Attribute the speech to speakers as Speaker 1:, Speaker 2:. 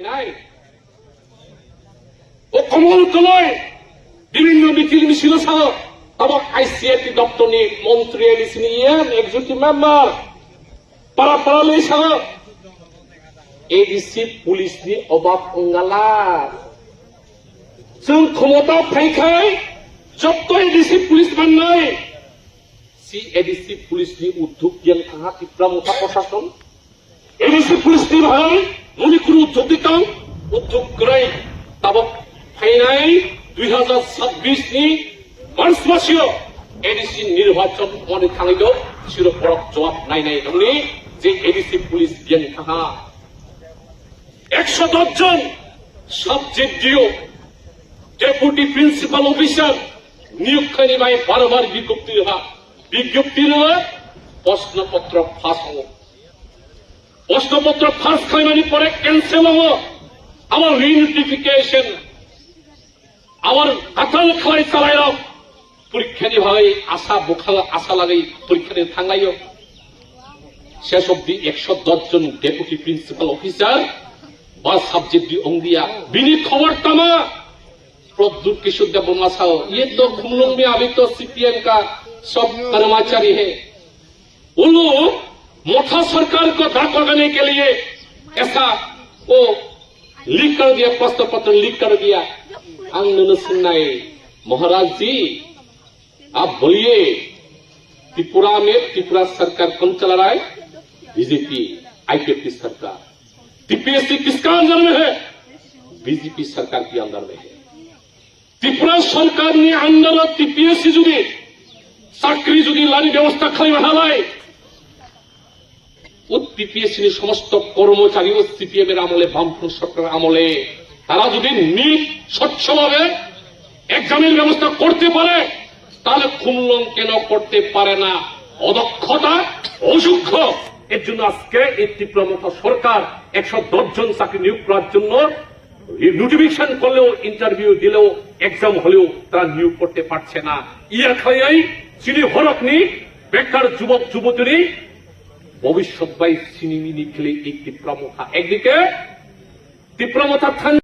Speaker 1: নাই? কলয় বিভিন্ন মিছিল মিছিল সহ তবক আইসিএটি দপ্তর ni মন্ত্রী di sini ya executive member para para sah ADC police ni অভাব অঙ্গালার जों ক্ষমতা ফাইখাই, যত এডিসি পুলিশ বান্নাই সি এডিসি পুলিশ ni উদ্যোগ yang কাহা টিপ্রামুখা প্রশাসন এডিসি পুলিশ ni ভাই মণিপুর উদ্যোগ করাই তাবক ফাইনাই দুই হাজার ছাব্বিশ ni মার্চ মাসীয় এডিসি নির্বাচন মনে থাকলেও চিরপরক জবাব নাই নাই। এমনি যে এডিসি পুলিশ yang কাহা একশো জন সাবজেক্ট দিও ডেপুটি প্রিন্সিপাল অফিসার নিয়োগ খানিবাই বারবার বিজ্ঞপ্তি দেওয়া। বিজ্ঞপ্তির প্রশ্নপত্র ফাঁস হব প্রশ্নপত্র ফাঁস খাইমানি পরে ক্যান্সেল হব আমার রিনোটিফিকেশন আমার কাতাল খালাই চালাইল পরীক্ষা নিভাবে আশা বোখা আশা লাগাই পরীক্ষা নিয়ে থাঙ্গাইও শেষ অব্দি একশো জন ডেপুটি প্রিন্সিপাল অফিসার বা সাবজেক্ট দি অংদিয়া বিনি খবর তামা प्रद्युत किशोर देव बोमा साहब ये तो खुमलुंग में अभी तो सीपीएम का सब कर्मचारी है वो लोग मोथा सरकार को दाग लगाने के लिए ऐसा वो लीक कर दिया प्रश्न पत्र लीक कर दिया अंग सुननाए महाराज जी आप बोलिए त्रिपुरा में त्रिपुरा सरकार कौन चला रहा है बीजेपी आईपीएफटी सरकार टीपीएससी किसका अंदर में है बीजेपी सरकार के अंदर में है ত্রিপুরা সরকার নিয়ে আন্ডারত টিপিএসসি যদি চাকরি যদি লানি ব্যবস্থা খালি হালায় ও টিপিএসসি সমস্ত কর্মচারী ও সিপিএম এর আমলে, বামফ্রন্ট সরকারের আমলে, তারা যদি নিট স্বচ্ছভাবে এক্সামের ব্যবস্থা করতে পারে, তাহলে খুমলং কেন করতে পারে না? অদক্ষতা, অসুক্ষ। এর জন্য আজকে এই তীব্রমতা সরকার একশো জন চাকরি নিয়োগ করার জন্য নোটিফিকেশন করলেও ইন্টারভিউ দিলেও এক্সাম হলেও তারা নিয়োগ করতে পারছে না। ইয়া খাইয়াই চিনি হরক নি বেকার যুবক যুবতী ভবিষ্যৎ বাই খেলে এই তীব্রমতা একদিকে তীব্রমতা থান